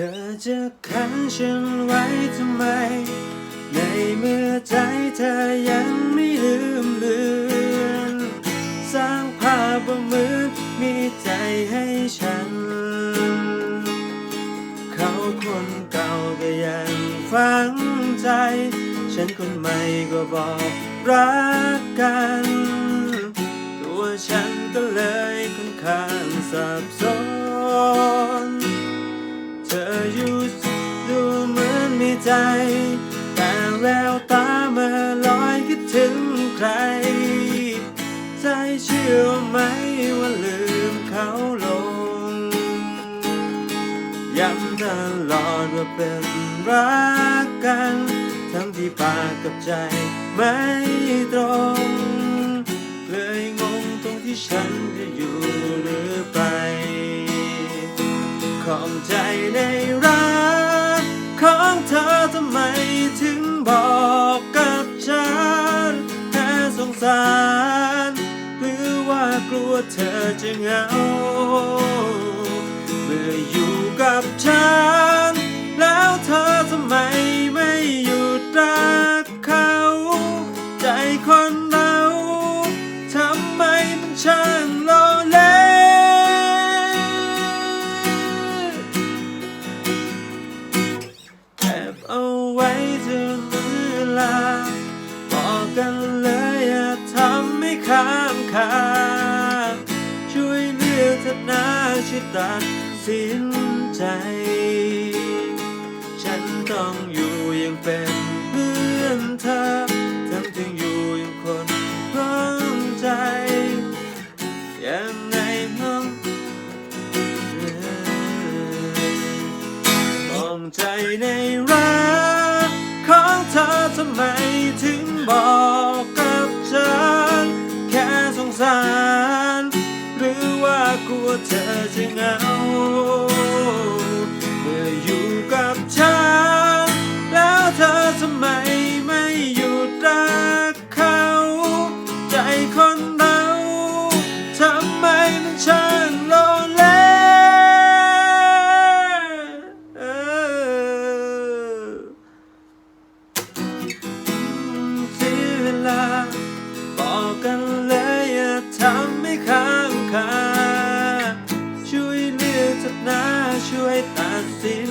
ธอจะขังฉันไว้ทำไม ในเมื่อใจเธอยังไม่ลืมเลือนสร้างภาพว่าเหมือนมีใจให้ฉัน เขาคนเก่าก็ยังฝังใจ ฉันคนใหม่ก็บอกรักกัน ตัวฉันก็เลยค่อนข้างสับสน มีใจ แต่แววตาเมื่อลอยคิดถึงใคร ใจเชื่อไหมว่าลืมเขาลง ย้ำตลอดว่าเป็นรักกัน ทั้งที่ปากกับใจไม่ตรงเลยงงตรงที่ฉันจะอยู่หรือไป ของใจในากลัวเธอจะเหงา เมื่ออยู่กับฉัน แล้วเธอทำไมไม่หยุดรักเขา ใจคนเราทำไมมันช่างโลเลแอบเอาไว้จนเวลาบอกกันเลยอย่าทำให้ข้ามคา ช่วยตัดสินใจ ฉันต้องอยู่ยังเป็นเพื่อนเธอทั้งที่อยู่ยังคนร้องใจยังไงน้องมองใจในรักของเธอทำไมถึงบอก เธอจะเหงา ช่วยตัดสิน